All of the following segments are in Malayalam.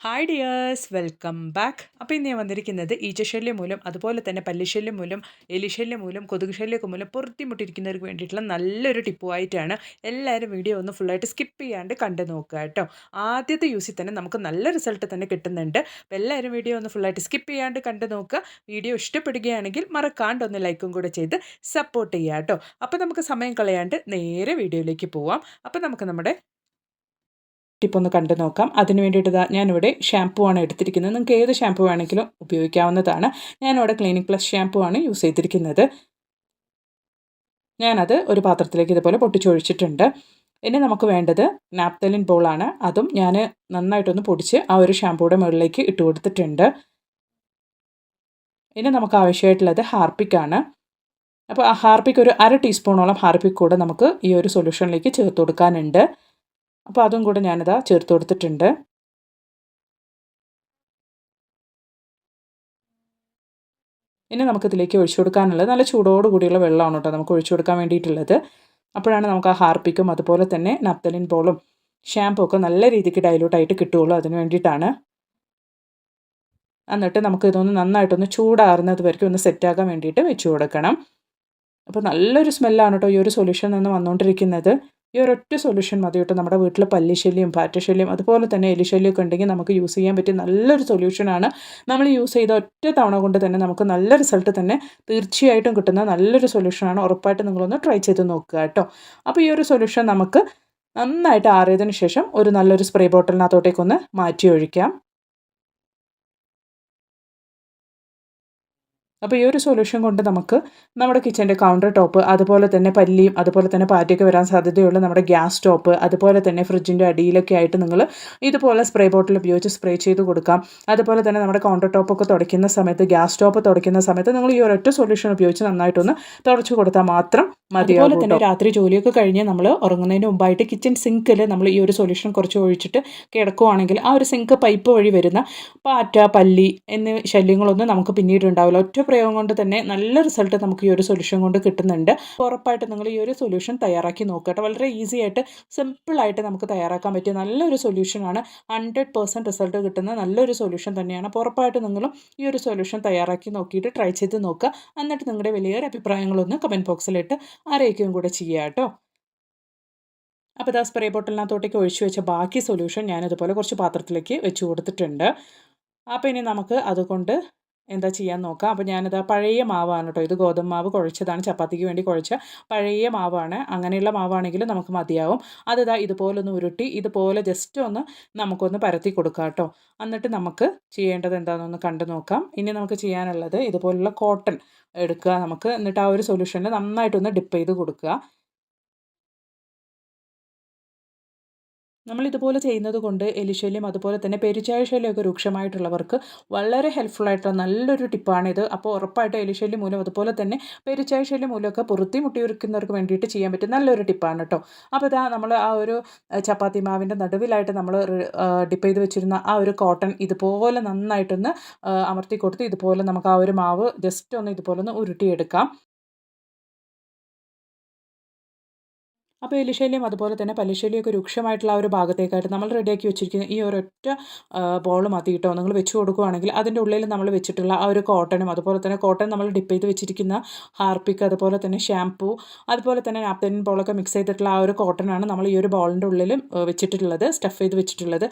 ഹായ് ഡിയേഴ്സ് വെൽക്കം ബാക്ക് അപ്പോൾ ഇന്ന് ഞാൻ വന്നിരിക്കുന്നത് ഈച്ചശല്യം മൂലം അതുപോലെ തന്നെ പല്ലിശല്യം മൂലം എലിശല്യം മൂലം കൊതുക് ശല്യമൊക്കെ മൂലം പൊറുത്തിമുട്ടിരിക്കുന്നവർക്ക് വേണ്ടിയിട്ടുള്ള നല്ലൊരു ടിപ്പുമായിട്ടാണ് എല്ലാവരും വീഡിയോ ഒന്ന് ഫുള്ളായിട്ട് സ്കിപ്പ് ചെയ്യാണ്ട് കണ്ടു നോക്കുക കേട്ടോ. ആദ്യത്തെ യൂസിൽ തന്നെ നമുക്ക് നല്ല റിസൾട്ട് തന്നെ കിട്ടുന്നുണ്ട്. അപ്പോൾ എല്ലാവരും വീഡിയോ ഒന്ന് ഫുള്ളായിട്ട് സ്കിപ്പ് ചെയ്യാണ്ട് കണ്ടു നോക്കുക. വീഡിയോ ഇഷ്ടപ്പെടുകയാണെങ്കിൽ മറക്കാണ്ട് ഒന്ന് ലൈക്കും കൂടെ ചെയ്ത് സപ്പോർട്ട് ചെയ്യുക കേട്ടോ. അപ്പോൾ നമുക്ക് സമയം കളയാണ്ട് നേരെ വീഡിയോയിലേക്ക് പോവാം. അപ്പോൾ നമുക്ക് നമ്മുടെ ടിപ്പ് ഒന്ന് കണ്ടു നോക്കാം. അതിന് വേണ്ടിയിട്ട് ഞാനിവിടെ ഷാംപൂ ആണ് എടുത്തിരിക്കുന്നത്. നിങ്ങൾക്ക് ഏത് ഷാംപൂ വേണമെങ്കിലും ഉപയോഗിക്കാവുന്നതാണ്. ഞാനിവിടെ ക്ലീനിക് പ്ലസ് ഷാംപൂ ആണ് യൂസ് ചെയ്തിരിക്കുന്നത്. ഞാനത് ഒരു പാത്രത്തിലേക്ക് ഇതുപോലെ പൊട്ടിച്ചൊഴിച്ചിട്ടുണ്ട്. ഇനി നമുക്ക് വേണ്ടത് നാപ്തലിൻ ബോളാണ് അതും ഞാൻ നന്നായിട്ടൊന്ന് പൊടിച്ച് ആ ഒരു ഷാമ്പൂയുടെ മുകളിലേക്ക് ഇട്ട് കൊടുത്തിട്ടുണ്ട്. ഇനി നമുക്ക് ആവശ്യമായിട്ടുള്ളത് ഹാർപ്പിക്കാണ് അപ്പോൾ ആ ഹാർപ്പിക്ക് ഒരു അര ടീസ്പൂണോളം ഹാർപ്പിക് കൂടെ നമുക്ക് ഈ ഒരു സൊല്യൂഷനിലേക്ക് ചേർത്ത് കൊടുക്കാനുണ്ട്. അപ്പോൾ അതും കൂടെ ഞാനിതാ ചേർത്ത് കൊടുത്തിട്ടുണ്ട്. ഇനി നമുക്കിതിലേക്ക് ഒഴിച്ചു കൊടുക്കാനുള്ളത് നല്ല ചൂടോട് കൂടിയുള്ള വെള്ളമാണ് കേട്ടോ നമുക്ക് ഒഴിച്ചു കൊടുക്കാൻ വേണ്ടിയിട്ടുള്ളത്. അപ്പോഴാണ് നമുക്ക് ആ ഹാർപ്പിക്കും അതുപോലെ തന്നെ നപ്തലിൻ ബോളും ഷാമ്പൂ ഒക്കെ നല്ല രീതിക്ക് ഡൈലൂട്ടായിട്ട് കിട്ടുകയുള്ളൂ അതിന് വേണ്ടിയിട്ടാണ്. എന്നിട്ട് നമുക്ക് ഇതൊന്ന് നന്നായിട്ടൊന്ന് ചൂടാറുന്നത് വരയ്ക്കും ഒന്ന് സെറ്റാക്കാൻ വേണ്ടിയിട്ട് വെച്ച് കൊടുക്കണം. അപ്പോൾ നല്ലൊരു സ്മെല്ലാണ് കേട്ടോ ഈ ഒരു സൊല്യൂഷൻ നിന്ന് വന്നുകൊണ്ടിരിക്കുന്നത്. ഈ ഒരൊറ്റ സൊല്യൂഷൻ മതി കേട്ടോ. നമ്മുടെ വീട്ടിൽ പല്ലിശല്യം പാറ്റശല്യം അതുപോലെ തന്നെ എലിശല്യമൊക്കെ ഉണ്ടെങ്കിൽ നമുക്ക് യൂസ് ചെയ്യാൻ പറ്റിയ നല്ലൊരു സൊല്യൂഷനാണ് നമ്മൾ യൂസ് ചെയ്ത ഒറ്റ തവണ കൊണ്ട് തന്നെ നമുക്ക് നല്ല റിസൾട്ട് തന്നെ തീർച്ചയായിട്ടും കിട്ടുന്ന നല്ലൊരു സൊല്യൂഷനാണ് ഉറപ്പായിട്ട് നിങ്ങളൊന്ന് ട്രൈ ചെയ്ത് നോക്കുക കേട്ടോ. അപ്പോൾ ഈ ഒരു സൊല്യൂഷൻ നമുക്ക് നന്നായിട്ട് ആറിയതിന് ശേഷം ഒരു നല്ലൊരു സ്പ്രേ ബോട്ടിലിനകത്തോട്ടേക്കൊന്ന് മാറ്റി ഒഴിക്കാം. അപ്പോൾ ഈ ഒരു സൊല്യൂഷൻ കൊണ്ട് നമുക്ക് നമ്മുടെ കിച്ചന്റെ കൗണ്ടർ ടോപ്പ് അതുപോലെ തന്നെ പല്ലിയും അതുപോലെ തന്നെ പാറ്റയൊക്കെ വരാൻ സാധ്യതയുള്ള നമ്മുടെ ഗ്യാസ് ടോപ്പ് അതുപോലെ തന്നെ ഫ്രിഡ്ജിന്റെ അടിയിലൊക്കെ ആയിട്ട് നിങ്ങൾ ഇതുപോലെ സ്പ്രേ ബോട്ടിൽ ഉപയോഗിച്ച് സ്പ്രേ ചെയ്ത് കൊടുക്കാം. അതുപോലെ തന്നെ നമ്മുടെ കൗണ്ടർ ടോപ്പൊക്കെ തുടയ്ക്കുന്ന സമയത്ത് ഗ്യാസ് ടോപ്പ് തുടയ്ക്കുന്ന സമയത്ത് നിങ്ങൾ ഈ ഒരൊറ്റ സൊല്യൂഷൻ ഉപയോഗിച്ച് നന്നായിട്ടൊന്ന് തുടച്ചു കൊടുത്താൽ മാത്രം മതി അതുപോലെ തന്നെ രാത്രി ജോലിയൊക്കെ കഴിഞ്ഞ് നമ്മൾ ഉറങ്ങുന്നതിന് മുമ്പായിട്ട് കിച്ചൺ സിങ്കിൽ നമ്മൾ ഈ ഒരു സൊല്യൂഷൻ കുറച്ച് ഒഴിച്ചിട്ട് കിടക്കുവാണെങ്കിൽ ആ ഒരു സിങ്ക് പൈപ്പ് വഴി വരുന്ന പാറ്റ പല്ലി എന്നീ ശല്യങ്ങളൊന്നും നമുക്ക് പിന്നീട് ഉണ്ടാവില്ല. ഒറ്റ പ്രയോഗം കൊണ്ട് തന്നെ നല്ല റിസൾട്ട് നമുക്ക് ഈ ഒരു സൊല്യൂഷൻ കൊണ്ട് കിട്ടുന്നുണ്ട്. ഉറപ്പായിട്ട് നിങ്ങൾ ഈ ഒരു സൊല്യൂഷൻ തയ്യാറാക്കി നോക്കട്ടെ. വളരെ ഈസി ആയിട്ട് സിമ്പിളായിട്ട് നമുക്ക് തയ്യാറാക്കാൻ പറ്റിയ നല്ലൊരു സൊല്യൂഷനാണ് ഹൺഡ്രഡ് പെർസെന്റ് റിസൾട്ട് കിട്ടുന്ന നല്ലൊരു സൊല്യൂഷൻ തന്നെയാണ്. അപ്പോൾ ഉറപ്പായിട്ട് നിങ്ങളും ഈ ഒരു സൊല്യൂഷൻ തയ്യാറാക്കി നോക്കിയിട്ട് ട്രൈ ചെയ്ത് നോക്കുക. എന്നിട്ട് നിങ്ങളുടെ വലിയൊരു അഭിപ്രായങ്ങളൊന്ന് കമന്റ് ബോക്സിലിട്ട് അറിയിക്കുകയും കൂടെ ചെയ്യുക കേട്ടോ. അപ്പോൾ ദാ സ്പ്രേ ബോട്ടിലിനകത്തോട്ടേക്ക് ഒഴിച്ചു വെച്ച ബാക്കി സൊല്യൂഷൻ ഞാനിതുപോലെ കുറച്ച് പാത്രത്തിലേക്ക് വെച്ച് കൊടുത്തിട്ടുണ്ട്. അപ്പോൾ ഇനി നമുക്ക് അതുകൊണ്ട് എന്താ ചെയ്യാൻ നോക്കാം. അപ്പോൾ ഞാനത് പഴയ മാവാണ് കേട്ടോ ഇത് ഗോതമ്പ് മാവ് കുഴച്ചതാണ്. ചപ്പാത്തിക്ക് വേണ്ടി കുഴച്ച പഴയ മാവാണ്. അങ്ങനെയുള്ള മാവാണെങ്കിൽ നമുക്ക് മതിയാവും. അതിതാ ഇതുപോലെ ഒന്ന് ഉരുട്ടി ഇതുപോലെ ജസ്റ്റ് ഒന്ന് നമുക്കൊന്ന് പരത്തി കൊടുക്കാം കേട്ടോ എന്നിട്ട് നമുക്ക് ചെയ്യേണ്ടത് എന്താണെന്നൊന്ന് കണ്ടു നോക്കാം. ഇനി നമുക്ക് ചെയ്യാനുള്ളത് ഇതുപോലുള്ള കോട്ടൺ എടുക്കുക നമുക്ക്. എന്നിട്ട് ആ ഒരു സൊല്യൂഷനിൽ നന്നായിട്ടൊന്ന് ഡിപ്പ് ചെയ്ത് കൊടുക്കുക. നമ്മൾ ഇതുപോലെ ചെയ്യുന്നത് കൊണ്ട് എലിശല്യം അതുപോലെ തന്നെ പെരിച്ചായ ശല്യമൊക്കെ രൂക്ഷമായിട്ടുള്ളവർക്ക് വളരെ ഹെൽപ്ഫുൾ ആയിട്ടുള്ള നല്ലൊരു ടിപ്പാണിത് അപ്പോൾ ഉറപ്പായിട്ട് എലിശല്യം മൂലം അതുപോലെ തന്നെ പെരിച്ചായ ശല്യം മൂലമൊക്കെ പുറത്തി മുട്ടിയൊരുക്കുന്നവർക്ക് വേണ്ടിയിട്ട് ചെയ്യാൻ പറ്റും നല്ലൊരു ടിപ്പാണ് കേട്ടോ അപ്പോൾ ഇതാ നമ്മൾ ആ ഒരു ചപ്പാത്തി മാവിന്റെ നടുവിലായിട്ട് നമ്മൾ ഡിപ്പ് ചെയ്ത് വെച്ചിരുന്ന ആ ഒരു കോട്ടൺ ഇതുപോലെ നന്നായിട്ടൊന്ന് അമർത്തി കൊടുത്ത് ഇതുപോലെ നമുക്ക് ആ ഒരു മാവ് ജസ്റ്റ് ഒന്ന് ഇതുപോലെ ഒന്ന് ഉരുട്ടിയെടുക്കാം. അപ്പോൾ എലിശല്യം അതുപോലെ തന്നെ പല്ലിശല്യമൊക്കെ രൂക്ഷമായിട്ടുള്ള ആ ഒരു ഭാഗത്തേക്കായിട്ട് നമ്മൾ റെഡിയാക്കി വെച്ചിരിക്കുന്ന ഈ ഒരൊറ്റ ബോൾ മതി കേട്ടോ. നിങ്ങൾ വെച്ച് കൊടുക്കുകയാണെങ്കിൽ അതിന്റെ ഉള്ളിൽ നമ്മൾ വെച്ചിട്ടുള്ള ആ ഒരു കോട്ടനും അതുപോലെ തന്നെ കോട്ടൺ നമ്മൾ ഡിപ്പ് ചെയ്ത് വെച്ചിരിക്കുന്ന ഹാർപ്പിക്ക് അതുപോലെ തന്നെ ഷാംപൂ അതുപോലെ തന്നെ നാപ്തൻ ബോളൊക്കെ മിക്സ് ചെയ്തിട്ടുള്ള ആ ഒരു കോട്ടനാണ് നമ്മൾ ഈ ഒരു ബോളിന്റെ ഉള്ളിൽ വെച്ചിട്ടുള്ളത് സ്റ്റഫ് ചെയ്ത് വെച്ചിട്ടുള്ളത്.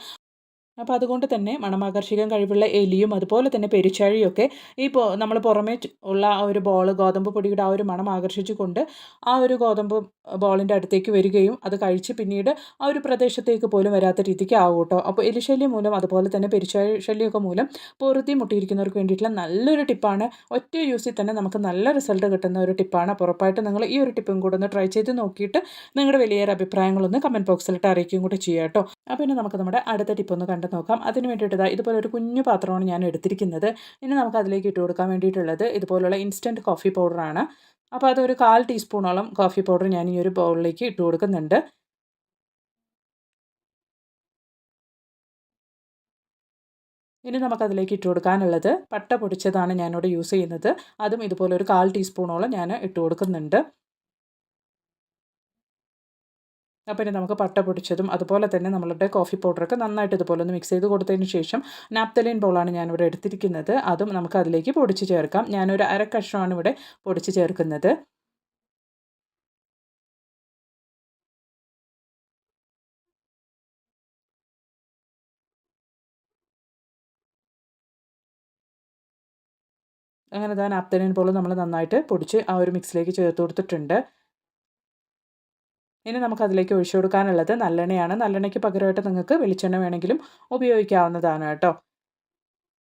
അപ്പോൾ അതുകൊണ്ട് തന്നെ മണമാകർഷികം കഴിവുള്ള എലിയും അതുപോലെ തന്നെ പെരിച്ചാഴിയൊക്കെ ഈ നമ്മൾ പുറമേ ഉള്ള ആ ഒരു ബോൾ ഗോതമ്പ് പൊടിയുടെ ആ ഒരു മണം ആകർഷിച്ചുകൊണ്ട് ആ ഒരു ഗോതമ്പ് ബോളിന്റെ അടുത്തേക്ക് വരികയും അത് കഴിച്ച് പിന്നീട് ആ ഒരു പ്രദേശത്തേക്ക് പോലും വരാത്ത രീതിക്ക് ആവും കേട്ടോ. അപ്പോൾ എലിശല്യം മൂലം അതുപോലെ തന്നെ പെരിച്ചാഴി ശല്യമൊക്കെ മൂലം പൊറുതി മുട്ടിയിരിക്കുന്നവർക്ക് വേണ്ടിയിട്ടുള്ള നല്ലൊരു ടിപ്പാണ്. ഒറ്റ യൂസിൽ തന്നെ നമുക്ക് നല്ല റിസൾട്ട് കിട്ടുന്ന ഒരു ടിപ്പാണ്. അപ്പോൾ ഉറപ്പായിട്ട് നിങ്ങൾ ഈ ഒരു ടിപ്പും കൂടെ ഒന്ന് ട്രൈ ചെയ്ത് നോക്കിയിട്ട് നിങ്ങളുടെ വലിയൊരു അഭിപ്രായങ്ങളൊന്ന് കമന്റ് ബോക്സിലിട്ട് അറിയിക്കുകയും കൂടെ ചെയ്യാം കേട്ടോ. അപ്പോൾ പിന്നെ നമുക്ക് നമ്മുടെ അടുത്ത ടിപ്പ് ഒന്ന് കണ്ടു നോക്കാം. അതിന് വേണ്ടിയിട്ട് ഇതുപോലെ ഒരു കുഞ്ഞു പാത്രമാണ് ഞാൻ എടുത്തിരിക്കുന്നത്. ഇനി നമുക്ക് അതിലേക്ക് ഇട്ട് കൊടുക്കാൻ വേണ്ടിയിട്ടുള്ളത് ഇതുപോലുള്ള ഇൻസ്റ്റന്റ് കോഫി പൗഡറാണ് അപ്പോൾ അതൊരു കാൽ ടീസ്പൂണോളം കോഫി പൗഡർ ഞാൻ ഈ ഒരു ബൗളിലേക്ക് ഇട്ട് കൊടുക്കുന്നുണ്ട്. ഇനി നമുക്കതിലേക്ക് ഇട്ട് കൊടുക്കാനുള്ളത് പട്ട പൊടിച്ചതാണ് ഞാനിവിടെ യൂസ് ചെയ്യുന്നത്. അതും ഇതുപോലെ ഒരു കാൽ ടീസ്പൂണോളം ഞാൻ ഇട്ട് കൊടുക്കുന്നുണ്ട്. അപ്പോൾ ഇനി നമുക്ക് പട്ട പൊടിച്ചതും അതുപോലെ തന്നെ നമ്മളുടെ കോഫി പൗഡറൊക്കെ നന്നായിട്ട് ഇതുപോലെ ഒന്ന് മിക്സ് ചെയ്ത് കൊടുത്തതിന് ശേഷം നാപ്തലിൻ ബോളാണ് ഞാനിവിടെ എടുത്തിരിക്കുന്നത്. അതും നമുക്ക് അതിലേക്ക് പൊടിച്ച് ചേർക്കാം. ഞാനൊരു അര കഷ്ണമാണ് ഇവിടെ പൊടിച്ച് ചേർക്കുന്നത്. അങ്ങനെ താൻ ആപ്തലിൻ പോലും നമ്മൾ നന്നായിട്ട് പൊടിച്ച് ആ ഒരു മിക്സിലേക്ക് ചേർത്ത് കൊടുത്തിട്ടുണ്ട്. ഇനി നമുക്ക് അതിലേക്ക് ഒഴിച്ചു കൊടുക്കാനുള്ളത് നല്ലെണ്ണയാണ്. നല്ലെണ്ണയ്ക്ക് പകരമായിട്ട് നിങ്ങൾക്ക് വെളിച്ചെണ്ണ വേണമെങ്കിലും ഉപയോഗിക്കാവുന്നതാണ് കേട്ടോ.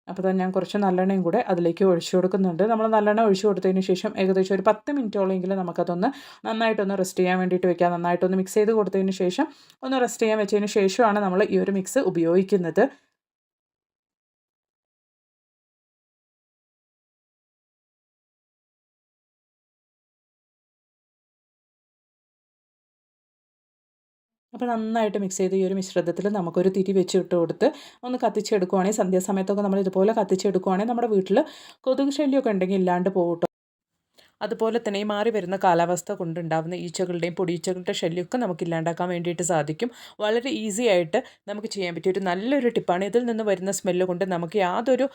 അപ്പോൾ ഞാൻ കുറച്ച് നല്ലെണ്ണയും കൂടെ അതിലേക്ക് ഒഴിച്ചു കൊടുക്കുന്നുണ്ട്. നമ്മൾ നല്ലെണ്ണ ഒഴിച്ചു കൊടുത്തതിന് ശേഷം ഏകദേശം ഒരു പത്ത് മിനിറ്റോളെങ്കിലും നമുക്കതൊന്ന് നന്നായിട്ടൊന്ന് റെസ്റ്റ് ചെയ്യാൻ വേണ്ടിയിട്ട് വെക്കാം. നന്നായിട്ടൊന്ന് മിക്സ് ചെയ്ത് കൊടുത്തതിന് ശേഷം ഒന്ന് റെസ്റ്റ് ചെയ്യാൻ വെച്ചതിന് ശേഷമാണ് നമ്മൾ ഈ ഒരു മിക്സ് ഉപയോഗിക്കുന്നത്. അപ്പോൾ നന്നായിട്ട് മിക്സ് ചെയ്ത് ഈ ഒരു മിശ്രിതത്തിൽ നമുക്കൊരു തിരി വെച്ച് ഇട്ട് കൊടുത്ത് ഒന്ന് കത്തിച്ചെടുക്കുവാണെങ്കിൽ സന്ധ്യാസമയത്തൊക്കെ നമ്മൾ ഇതുപോലെ കത്തിച്ചെടുക്കുവാണെങ്കിൽ നമ്മുടെ വീട്ടിൽ കൊതുക് ശല്യമൊക്കെ ഉണ്ടെങ്കിൽ ഇല്ലാണ്ട് പോകട്ടോ. അതുപോലെ തന്നെ ഈ മാറി വരുന്ന കാലാവസ്ഥ കൊണ്ടുണ്ടാകുന്ന ഈച്ചകളുടെയും പൊടിയീച്ചകളുടെ ശല്യമൊക്കെ നമുക്ക് ഇല്ലാണ്ടാക്കാൻ വേണ്ടിയിട്ട് സാധിക്കും. വളരെ ഈസി ആയിട്ട് നമുക്ക് ചെയ്യാൻ പറ്റിയ ഒരു നല്ലൊരു ടിപ്പാണ് ഇതിൽ നിന്ന് വരുന്ന സ്മെല്ല് കൊണ്ട് നമുക്ക് യാതൊരു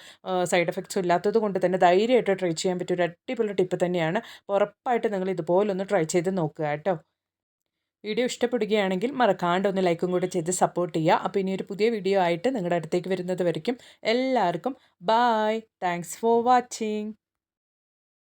സൈഡ് എഫക്ട്സും ഇല്ലാത്തത് കൊണ്ട് തന്നെ ധൈര്യമായിട്ട് ട്രൈ ചെയ്യാൻ പറ്റിയ ഒരു അടിപൊളി ടിപ്പ് തന്നെയാണ്. ഉറപ്പായിട്ട് നിങ്ങൾ ഇതുപോലൊന്ന് ട്രൈ ചെയ്ത് നോക്കുക കേട്ടോ. വീഡിയോ ഇഷ്ടപ്പെടുകയാണെങ്കിൽ മറക്കാണ്ട് ഒന്ന് ലൈക്കും കൂടെ ചെയ്ത് സപ്പോർട്ട് ചെയ്യുക. അപ്പോൾ ഇനി ഒരു പുതിയ വീഡിയോ ആയിട്ട് നിങ്ങളുടെ അടുത്തേക്ക് വരുന്നത് വരയ്ക്കും. എല്ലാവർക്കും ബായ് താങ്ക്സ് ഫോർ വാച്ചിങ്